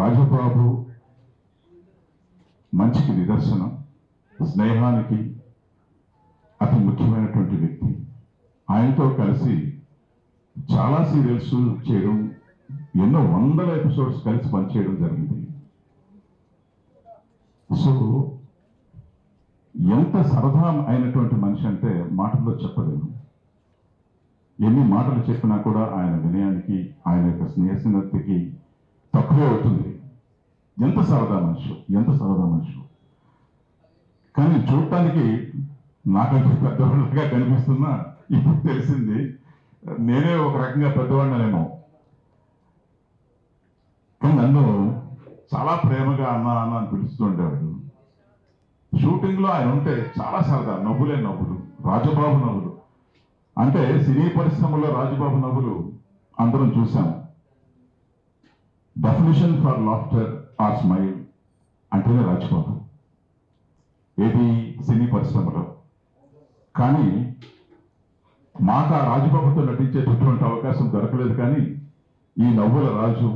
రాజబాబు మంచికి నిదర్శనం స్నేహానికి అతి ముఖ్యమైనటువంటి వ్యక్తి. ఆయనతో కలిసి చాలా సీరియల్స్ చేయడం ఎన్నో వందల ఎపిసోడ్స్ కలిసి పనిచేయడం జరిగింది. సో ఎంత సరదా అయినటువంటి మనిషి అంటే మాటల్లో చెప్పలేను. ఎన్ని మాటలు చెప్పినా కూడా ఆయన వినయానికి ఆయన యొక్క స్నేహసినతికి తక్కువే అవుతుంది. ఎంత సరదా మనుషులు ఎంత సరదా మనుషులు కానీ చూడటానికి నాకంటే పెద్దవాళ్ళగా కనిపిస్తున్నా ఇప్పుడు తెలిసింది నేనే ఒక రకంగా పెద్దవాడినేమో కానీ నన్ను చాలా ప్రేమగా అన్న అన్న అని పిలుస్తుండేవాడు షూటింగ్లో ఆయన ఉంటే చాలా సరదా నవ్వులే నవ్వులు రాజబాబు నవ్వులు. అంటే సినీ పరిశ్రమలో రాజబాబు నవ్వులు అందరం చూసాం. Definition for laughter or smile అంటేనే రాజబాబు ఏది సినీ పరిశ్రమలో. కానీ మాకు ఆ రాజబాబుతో నటించేటటువంటి అవకాశం దొరకలేదు కానీ ఈ నవ్వుల రాజు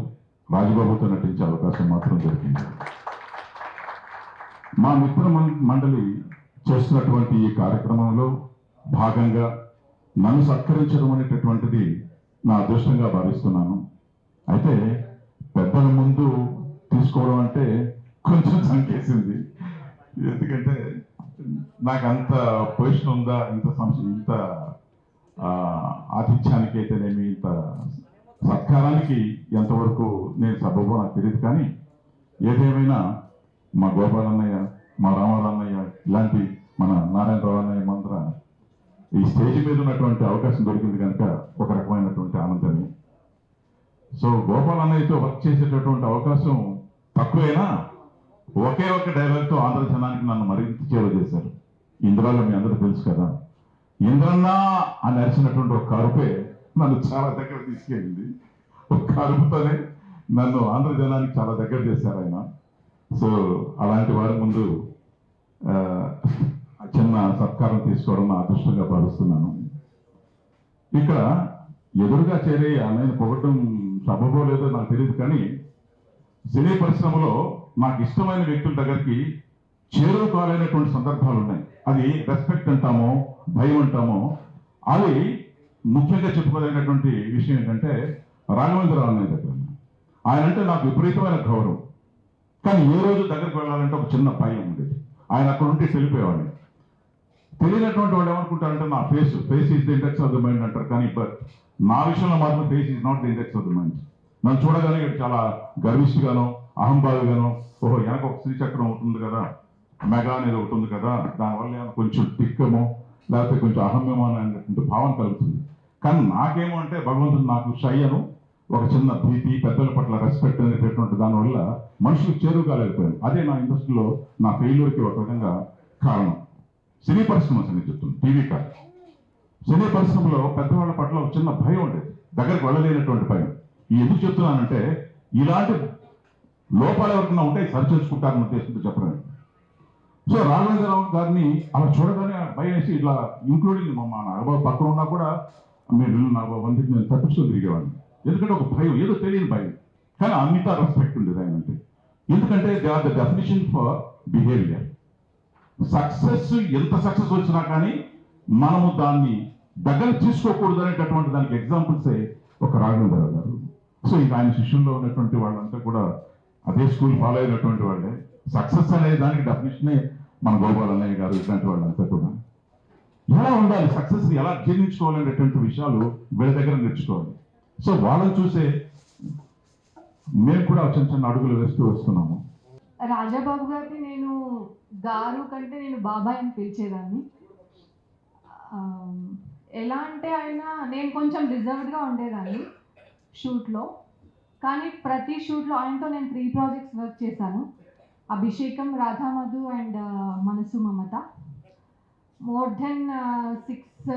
రాజబాబుతో నటించే అవకాశం మాత్రం దొరికింది. మా మిత్ర మండలి చేస్తున్నటువంటి ఈ కార్యక్రమంలో భాగంగా నన్ను సత్కరించడం అనేటటువంటిది నా అదృష్టంగా భావిస్తున్నాను. అయితే పెద్దల ముందు తీసుకోవడం అంటే కొంచెం చంకేసింది ఎందుకంటే నాకు అంత పొజిషన్ ఉందా ఇంత సంశ ఇంత ఆతిథ్యానికి అయితేనేమి ఇంత సత్కారానికి ఎంతవరకు నేను సబబో నాకు తెలియదు కానీ ఏదేమైనా మా గోపాలన్నయ్య మా రామారాన్నయ్య ఇలాంటి మన నారాయణరావు అన్నయ్య మంత్ర ఈ స్టేజ్ మీద ఉన్నటువంటి అవకాశం దొరికింది కనుక ఒక రకమైనటువంటి ఆనందమే సో గోపాలన్నయ్యతో వర్క్ చేసేటటువంటి అవకాశం తక్కువైనా ఒకే ఒక డైలాగ్తో ఆంధ్ర జనానికి నన్ను మరింత చేరువ చేశారు. ఇంద్రాలో మీ అందరూ తెలుసు కదా. ఇంద్రన్నా అని అరిచినటువంటి ఒక కరుపే నన్ను చాలా దగ్గర తీసుకెళ్ళింది. ఒక కరుపుతోనే నన్ను ఆంధ్ర జనానికి చాలా దగ్గర చేశారు ఆయన. సో అలాంటి వారి ముందు చిన్న సత్కారం తీసుకోవడం నా అదృష్టంగా భావిస్తున్నాను. ఇక్కడ ఎదురుగా చేరి ఆమెను పొగటం సబబో లేదో నాకు తెలియదు కానీ సినీ పరిశ్రమలో నాకు ఇష్టమైన వ్యక్తుల దగ్గరికి చేరువ కాలేనటువంటి సందర్భాలు ఉన్నాయి. అది రెస్పెక్ట్ అంటామో భయం అంటామో. అది ముఖ్యంగా చెప్పుకోలేనటువంటి విషయం ఏంటంటే రాఘవేంద్రరావు అన్నయ్య దగ్గర ఆయన అంటే నాకు విపరీతమైన గౌరవం. కానీ ఏ రోజు దగ్గరికి వెళ్ళాలంటే ఒక చిన్న భయం ఉండేది. ఆయన అక్కడ ఉంటే వెళ్ళిపోయేవాడిని తెలియనటువంటి వాళ్ళు ఏమనుకుంటారంటే నా face face is the index of the mind అంటారు. కానీ బట్ నా విషయంలో మాత్రం face is not the index of the mind మనం చూడగానే ఇక్కడ చాలా గర్విష్గాను అహంభావిగాను ఓహో వెనక ఒక శ్రీచక్రం ఉంటుంది కదా మెగా అనేది ఒకటి ఉంది కదా దానివల్ల కొంచెం తిక్కమో లేకపోతే కొంచెం అహమ్యమో అనేటువంటి భావన కలుగుతుంది. కానీ నాకేమో అంటే భగవంతుడు నాకు షయ్యను ఒక చిన్న భీతి పెద్దల పట్ల రెస్పెక్ట్ అనేటటువంటి దానివల్ల మనుషులకు చేరువు కాలేకపోయాను అదే నా ఇండస్ట్రీలో నా ఫెయిల్యూర్కి ఒక విధంగా కారణం. సినీ పరిశ్రమ సంగతి చెప్తుంది టీవీ కాదు. సినీ పరిశ్రమలో పెద్దవాళ్ళ పట్ల ఒక చిన్న భయం ఉండేది. దగ్గరికి వెళ్ళలేనటువంటి భయం. ఎందుకు చెప్తున్నానంటే ఇలాంటి లోపాలు ఎవరికైనా ఉంటే సరిచేసుకుంటారన్న ఉద్దేశంతో చెప్పడానికి సో రాఘవేంద్రరావు గారిని అలా చూడగానే భయం వేసి ఇట్లా ఇంక్లూడింగ్ మా నాగబాబు పక్కన ఉన్నా కూడా మీరు నాగబాబు వంటికి నేను తప్పించుకొని తిరిగేవాడిని ఎందుకంటే ఒక భయం ఏదో తెలియని భయం. కానీ అంత రెస్పెక్ట్ ఉండేది ఆయన అంటే ఎందుకంటే they are the definition for behaviour success ఎంత సక్సెస్ వచ్చినా కానీ మనము దాన్ని దగ్గర తీసుకోకూడదు అనేటటువంటి దానికి ఎగ్జాంపుల్సే ఒక రాఘవేంద్రరావు గారు. సో ఇంకా ఆయన శిష్యుల్లో ఉన్నటువంటి వాళ్ళంతా కూడా అదే స్కూల్ ఫాలో అయినటువంటి వాళ్ళే. సక్సెస్ అనే దానికి డెఫినేషనే మన గోపాల్ అన్నయ్య గారు ఇట్లాంటి వాళ్ళంతా కూడా. ఎలా ఉండాలి? సక్సెస్ ఎలా జీర్ణించుకోవాలనేటువంటి విషయాలు వీళ్ళ దగ్గర నేర్చుకోవాలి. సో వాళ్ళని చూసే మేము కూడా చిన్న చిన్న అడుగులు వేస్తూ వస్తున్నాము. రాజాబాబు గారిని నేను గారు కంటే నేను బాబాయ్ అని పిలిచేదాన్ని. ఎలా అంటే ఆయన నేను కొంచెం రిజర్వ్డ్గా ఉండేదాన్ని. షూట్లో. కానీ ప్రతి షూట్లో ఆయనతో నేను త్రీ ప్రాజెక్ట్స్ వర్క్ చేశాను. Abhishekam Radhamadhu and Manasu Mamata. More than six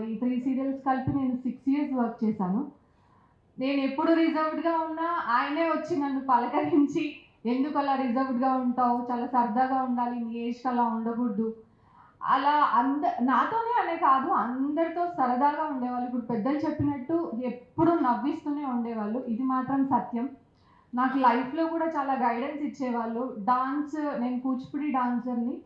ఈ త్రీ సీరియల్స్ కలిపి నేను సిక్స్ ఇయర్స్ వర్క్ చేశాను. నేను ఎప్పుడు రిజర్వ్డ్గా ఉన్నా ఆయనే వచ్చి నన్ను పలకరించి ఎందుకు అలా రిజర్వ్డ్గా ఉంటావు? చాలా సరదాగా ఉండాలి. నీ ఏజ్కి అలా ఉండకూడదు. అలా అంద నాతోనే అనే కాదు అందరితో సరదాగా ఉండేవాళ్ళు. ఇప్పుడు పెద్దలు చెప్పినట్టు ఎప్పుడు నవ్విస్తూనే ఉండేవాళ్ళు. ఇది మాత్రం సత్యం. నాకు లైఫ్లో కూడా చాలా గైడెన్స్ ఇచ్చేవాళ్ళు. డాన్స్ నేను కూచిపూడి డాన్సర్ని.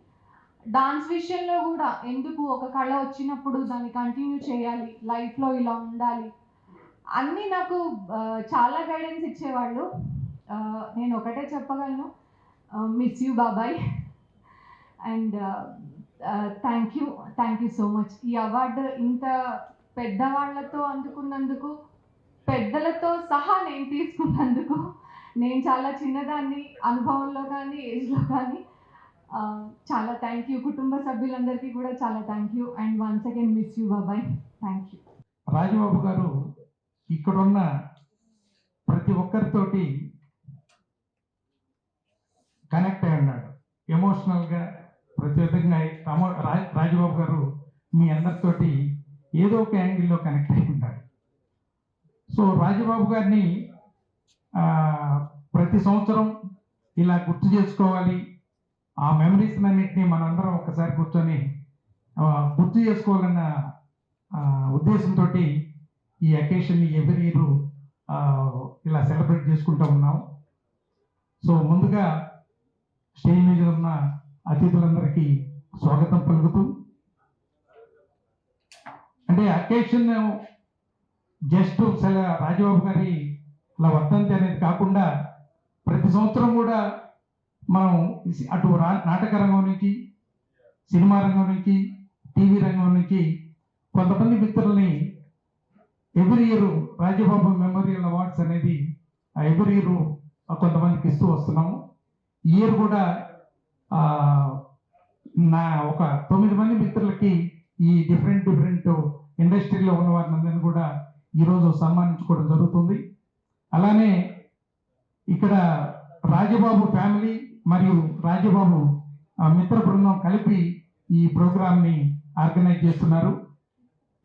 డాన్స్ విషయంలో కూడా ఎందుకు ఒక కళ వచ్చినప్పుడు దాన్ని కంటిన్యూ చేయాలి లైఫ్లో ఇలా ఉండాలి? అన్నీ నాకు చాలా గైడెన్స్ ఇచ్చేవాళ్ళు. నేను ఒకటే చెప్పగలను. మిస్ యూ బాబాయ్ and thank you thank you so much ఈ అవార్డు ఇంత పెద్దవాళ్ళతో అందుకున్నందుకు పెద్దలతో సహా నేను తీసుకున్నందుకు నేను చాలా చిన్నదాన్ని అనుభవంలో కానీ ఏజ్లో కానీ uh, చాలా థ్యాంక్ యూ కుటుంబ సభ్యులందరికీ కూడా చాలా thank you and once again miss you బాబాయ్ థ్యాంక్ యూ రాజబాబు గారు ఇక్కడున్న ప్రతి ఒక్కరితోటి కనెక్ట్ అయి ఉన్నాడు. ఎమోషనల్గా ప్రత్యేకంగా విధంగా రామో రాజబాబు గారు మీ అందరితోటి ఏదో ఒక యాంగిల్లో కనెక్ట్ అయి ఉంటారు సో రాజబాబు గారిని ప్రతి సంవత్సరం ఇలా గుర్తు చేసుకోవాలి. ఆ మెమరీస్ అన్నింటినీ మనందరం ఒకసారి కూర్చొని గుర్తు చేసుకోవాలన్న ఉద్దేశంతో ఈ అకేషన్ని ఎవరి ఇయర్ ఇలా సెలబ్రేట్ చేసుకుంటూ ఉన్నాం. సో ముందుగా స్టేజ్ మీద ఉన్న అతిథులందరికీ స్వాగతం పలుకుతూ అంటే అకేషన్ జస్ట్ రాజబాబు గారి ఇలా వర్తంతి అనేది కాకుండా ప్రతి సంవత్సరం కూడా మనం అటు నాటక రంగం నుంచి సినిమా రంగం నుంచి టీవీ రంగం నుంచి కొంతమంది మిత్రుల్ని every year Rajababu memorial awards అనేది ఎవ్రీ ఇయర్ కొంతమందికి ఇస్తూ వస్తున్నాము. ఈ ఇయర్ కూడా నా ఒక తొమ్మిది మంది మిత్రులకి ఈ డిఫరెంట్ డిఫరెంట్ ఇండస్ట్రీలో ఉన్న వారిని కూడా ఈరోజు సన్మానించుకోవడం జరుగుతుంది. అలానే ఇక్కడ రాజబాబు ఫ్యామిలీ మరియు రాజబాబు ఆ, మిత్ర బృందం కలిపి ఈ ప్రోగ్రామ్ని ఆర్గనైజ్ చేస్తున్నారు.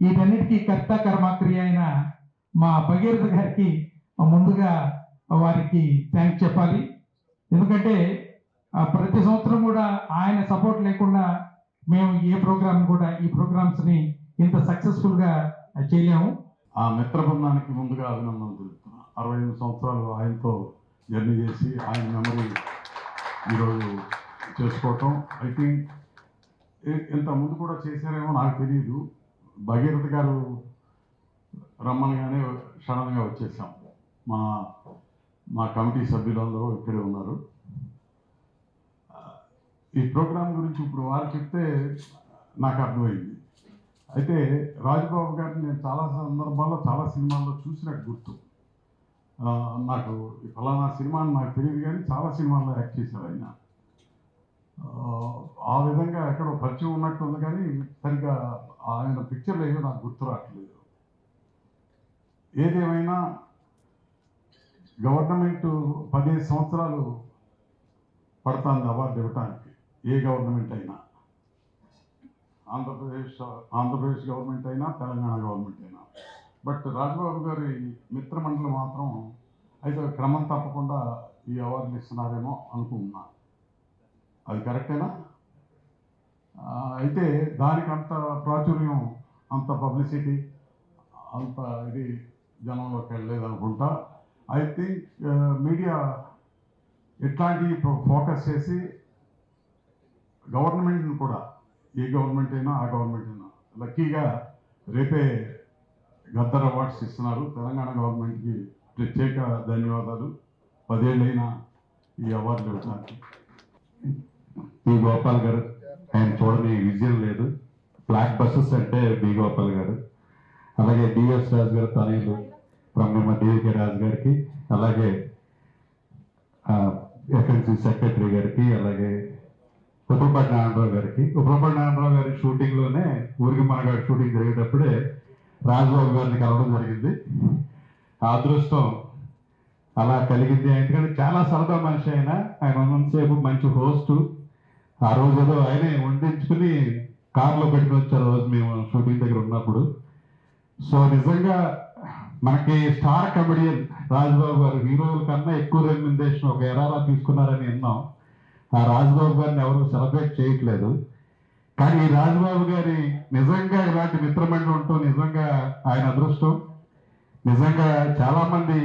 వీటన్నిటికీ కర్త కర్మక్రియ అయిన మా భగీరథ గారికి ముందుగా వారికి థ్యాంక్స్ చెప్పాలి. ఎందుకంటే ప్రతి సంవత్సరం కూడా ఆయన సపోర్ట్ లేకుండా మేము ఏ ప్రోగ్రామ్ కూడా ఈ ప్రోగ్రామ్స్ని ఇంత సక్సెస్ఫుల్గా చేయలేము. ఆ మిత్ర బృందానికి ముందుగా అభినందనలు తెలుపుతున్నాను అరవై ఐదు సంవత్సరాలు ఆయనతో జర్నీ చేసి ఆయన మెమరీ ఈరోజు చేసుకోవటం. ఐ థింక్ ఇంత ముందు కూడా చేశారేమో నాకు తెలియదు భగీరథ గారు రమ్మనగానే సడన్గా వచ్చేసాం. మా మా కమిటీ సభ్యులందరూ ఇక్కడే ఉన్నారు. ఈ ప్రోగ్రాం గురించి ఇప్పుడు వారు చెప్తే నాకు అర్థమైంది. అయితే రాజబాబు గారిని నేను చాలా సందర్భాల్లో చాలా సినిమాల్లో చూసినట్టు గుర్తు. నాకు ఈ ఫలానా సినిమా అని నాకు తెలియదు కానీ చాలా సినిమాల్లో యాక్ట్ చేశారు ఆయన. ఆ, ఆ విధంగా ఎక్కడో పరిచయం ఉన్నట్టు ఉంది కానీ సరిగ్గా ఆయన పిక్చర్లు ఏమో నాకు గుర్తు రావట్లేదు. ఏదేమైనా గవర్నమెంట్ పదిహేను సంవత్సరాలు పడుతుంది అవార్డు ఇవ్వటానికి. ఏ గవర్నమెంట్ అయినా. ఆంధ్రప్రదేశ్ ఆంధ్రప్రదేశ్ గవర్నమెంట్ అయినా తెలంగాణ గవర్నమెంట్ అయినా. బట్ రాజబాబు గారి మిత్రమండలి మాత్రం అయితే క్రమం తప్పకుండా ఈ అవార్డులు ఇస్తున్నారేమో అనుకుంటున్నా. అది కరెక్టేనా? అయితే దానికి అంత ప్రాచుర్యం అంత పబ్లిసిటీ అంత ఇది జనంలోకి వెళ్ళలేదు అనుకుంటా ఐ థింక్ మీడియా ఇట్లాంటి ఫోకస్ చేసి గవర్నమెంట్ని కూడా ఏ గవర్నమెంట్ అయినా ఆ గవర్నమెంట్ అయినా లక్కీగా రేపే గద్దర్ అవార్డ్స్ ఇస్తున్నారు. తెలంగాణ గవర్నమెంట్కి ప్రత్యేక ధన్యవాదాలు. పదేళ్ళైనా ఈ అవార్డులు ఇవ్వడానికి బి గోపాల్ గారు ఆయన చూడని విజయం లేదు. బ్లాక్ బస్సెస్ అంటే బి గోపాల్ గారు. అలాగే డిఎస్ రాజు గారు తనయులు ప్రమ్మ డివికే రాజు గారికి అలాగే ఎఫ్ఎన్సి సెక్రటరీ గారికి అలాగే ఉప్పలపాటి నారాయణరావు గారికి. ఉప్పలపాటి నారాయణరావు గారి షూటింగ్లోనే ఊరికి మనగాడు షూటింగ్ జరిగేటప్పుడే రాజబాబు గారిని కలవడం జరిగింది. ఆ అదృష్టం అలా కలిగింది. ఎందుకంటే చాలా సరదా మనిషి ఆయన. ఆయన ఉన్నంతసేపు మంచి హోస్ట్. ఆ రోజు ఏదో ఆయనే వండించుకుని కార్లో పెట్టుకుని వచ్చారు ఆ రోజు మేము షూటింగ్ దగ్గర ఉన్నప్పుడు. సో నిజంగా మనకి స్టార్ కమెడియన్ రాజ్బాబు గారు హీరోల కన్నా ఎక్కువ రెమ్యునరేషన్ ఒక ఎరాలా తీసుకున్నారని విన్నాం. ఆ రాజ్బాబు గారిని ఎవరు సెలబ్రేట్ చేయట్లేదు. కానీ ఈ రాజ్బాబు గారి నిజంగా ఇలాంటి మిత్రమండలి ఉంటూ నిజంగా ఆయన అదృష్టం. నిజంగా చాలామంది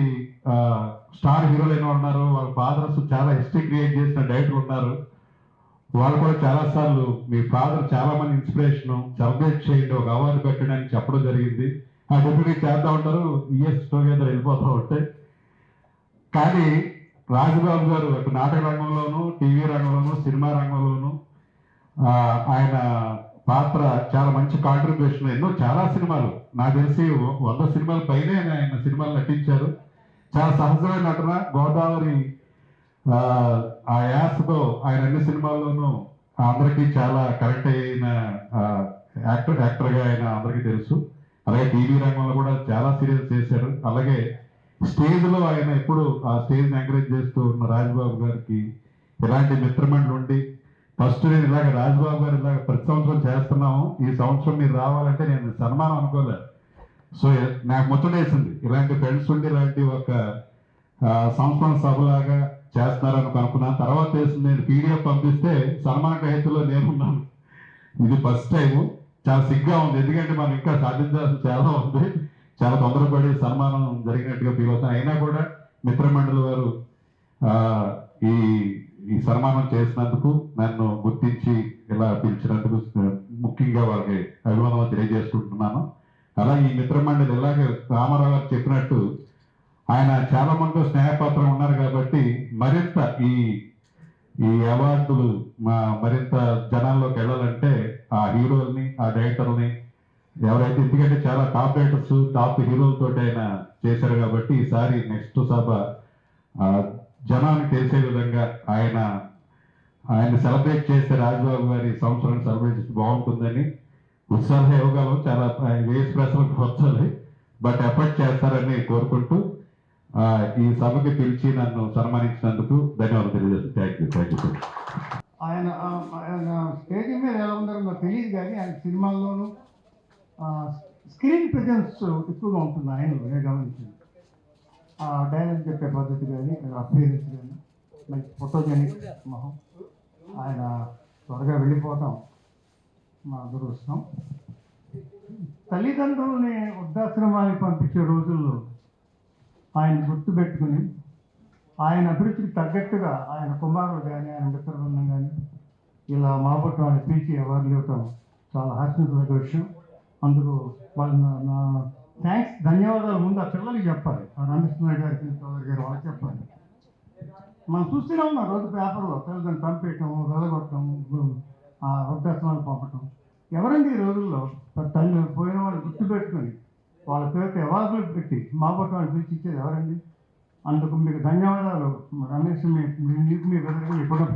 స్టార్ హీరోలైన ఉన్నారు. వాళ్ళ ఫాదర్స్ చాలా హిస్టరీ క్రియేట్ చేసిన డైరెక్టర్లు ఉన్నారు. వాళ్ళు కూడా చాలాసార్లు మీ ఫాదర్ చాలా మంది ఇన్స్పిరేషన్ సెలబ్రేట్ చేయండి ఒక అవార్డు పెట్టండి అని చెప్పడం జరిగింది. ఆ డెప్యూటీ చేద్దా ఉంటారు ఇయర్స్ టుగెదర్ వెళ్ళిపోతూ ఉంటాయి కానీ రాజబాబు గారు నాటక రంగంలోనూ టీవీ రంగంలోనూ సినిమా రంగంలోనూ ఆయన పాత్ర చాలా మంచి కాంట్రిబ్యూషన్ ఎన్నో చాలా సినిమాలు. నాకు తెలిసి వంద సినిమాల పైనే ఆయన సినిమాలు నటించారు. చాలా సహజమైన నటన. గోదావరి ఆ, ఆ యాసతో ఆయన అన్ని సినిమాల్లోనూ అందరికీ చాలా కరెక్ట్ అయిన యాక్టర్ యాక్టర్గా ఆయన అందరికీ తెలుసు. అలాగే టీవీ రంగంలో కూడా చాలా సీరియల్స్ చేశారు. అలాగే స్టేజ్లో ఆయన ఎప్పుడు ఆ స్టేజ్ ఎంకరేజ్ చేస్తూ ఉన్న రాజ్బాబు గారికి ఇలాంటి మిత్రమండలు ఉండి ఫస్ట్ నేను ఇలాగ రాజ్బాబు గారు ఇలాగ ప్రతి సంవత్సరం చేస్తున్నాము ఈ సంవత్సరం మీరు రావాలంటే నేను సన్మానం అనుకోలేదు సో నాకు ముచ్చటేసింది. ఇలాంటి ఫ్రెండ్స్ ఉండి ఇలాంటి ఒక సంస్మరణ సభలాగా చేస్తున్నారని అనుకున్నాను తర్వాత వేసింది నేను పీడిఎఫ్ పంపిస్తే సన్మాన గ్రహీతలో నేనున్నాను. ఇది ఫస్ట్ టైం చాలా సిగ్గా ఉంది. ఎందుకంటే మనం ఇంకా సాధించాల్సిన చాలా ఉంది. చాలా తొందరపడి సన్మానం జరిగినట్టుగా ఫీల్ అవుతాను అయినా కూడా మిత్రమండలి వారు ఆ, ఈ ఈ సన్మానం చేసినందుకు నన్ను గుర్తించి ఇలా పిలిచినందుకు ముఖ్యంగా వాళ్ళకి అభిమానం తెలియజేసుకుంటున్నాను. అలాగే ఈ మిత్రమండలి ఇలాగే రామారావు గారు చెప్పినట్టు ఆయన చాలా మందితో స్నేహపాత్రం ఉన్నారు కాబట్టి మరింత ఈ ఈ అవార్డులు మా మరింత జనాల్లోకి వెళ్ళాలంటే ఆ హీరోల్ని ఆ డైరెక్టర్ని ఎవరైతే ఎందుకంటే చాలా టాప్ రైటర్స్ టాప్ హీరోలతో ఆయన చేశారు కాబట్టి ఈసారి నెక్స్ట్ సభ జనాన్ని జనానికి తెలిసే విధంగా ఆయన ఆయన సెలబ్రేట్ చేసే రాజబాబు గారి సంవత్సరాన్ని సెలబ్రేట్ చేస్తే బాగుంటుందని ఉత్సాహ యోగాలు చాలా వేస్ ప్రశ్నలకు వచ్చాలి బట్ ఎఫర్ట్ చేస్తారని కోరుకుంటూ ఈ సభకి పిలిచి నన్ను సన్మానించినందుకు ధన్యవాదాలు తెలియజేస్తాను థ్యాంక్ యూ థ్యాంక్ యూ ఆయన ఆయన స్టేజ్ మీద ఎలా ఉన్నారో నాకు తెలియదు కానీ ఆయన సినిమాల్లోనూ స్క్రీన్ ప్రజెన్స్ ఎక్కువగా ఉంటుంది ఆయన నేను గమనించింది ఆ డైలాగ్ చెప్పే పద్ధతి కానీ అపీరెన్స్ కానీ మంచి ఫోటోజెనిక్ మొహం ఆయన త్వరగా వెళ్ళిపోవటం మా దురదృష్టం. తల్లిదండ్రులని వృద్ధాశ్రమానికి పంపించే రోజుల్లో ఆయన గుర్తుపెట్టుకుని ఆయన అభిరుచికి తగ్గట్టుగా ఆయన కుమారుడు కానీ ఆయన మిత్రబృందం కానీ ఇలా మాపట్టం అని పిలిచి అవార్డులు ఇవ్వటం చాలా హర్షించదగ్గ విషయం. అందుకు వాళ్ళు నా- థ్యాంక్స్ ధన్యవాదాలు ముందు ఆ పిల్లలకి చెప్పాలి. ఆ రమేశ్వర గారికి చౌదరి గారు వాళ్ళకి చెప్పాలి. మనం చూస్తూనే ఉన్నాం రోజు పేపర్లో తల్లిదండ్రులు పంపేయటం వెళ్ళగొట్టడం ఆ వృద్ధాశ్రమాలు పంపటం. ఎవరండి ఈ రోజుల్లో? తల్లి పోయిన వాళ్ళు గుర్తుపెట్టుకొని వాళ్ళ పేరుతో అవార్డులు పెట్టి మా అని పిలిచి ఇచ్చేది ఎవరండి? అందుకు మీకు ధన్యవాదాలు. రమేష్ మీ మీ- మీకు మీ బ్రదర్కి మీ కుటుంబ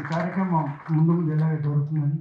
ఈ కార్యక్రమం ముందు ముందు ఎలాగే జరుగుతుందని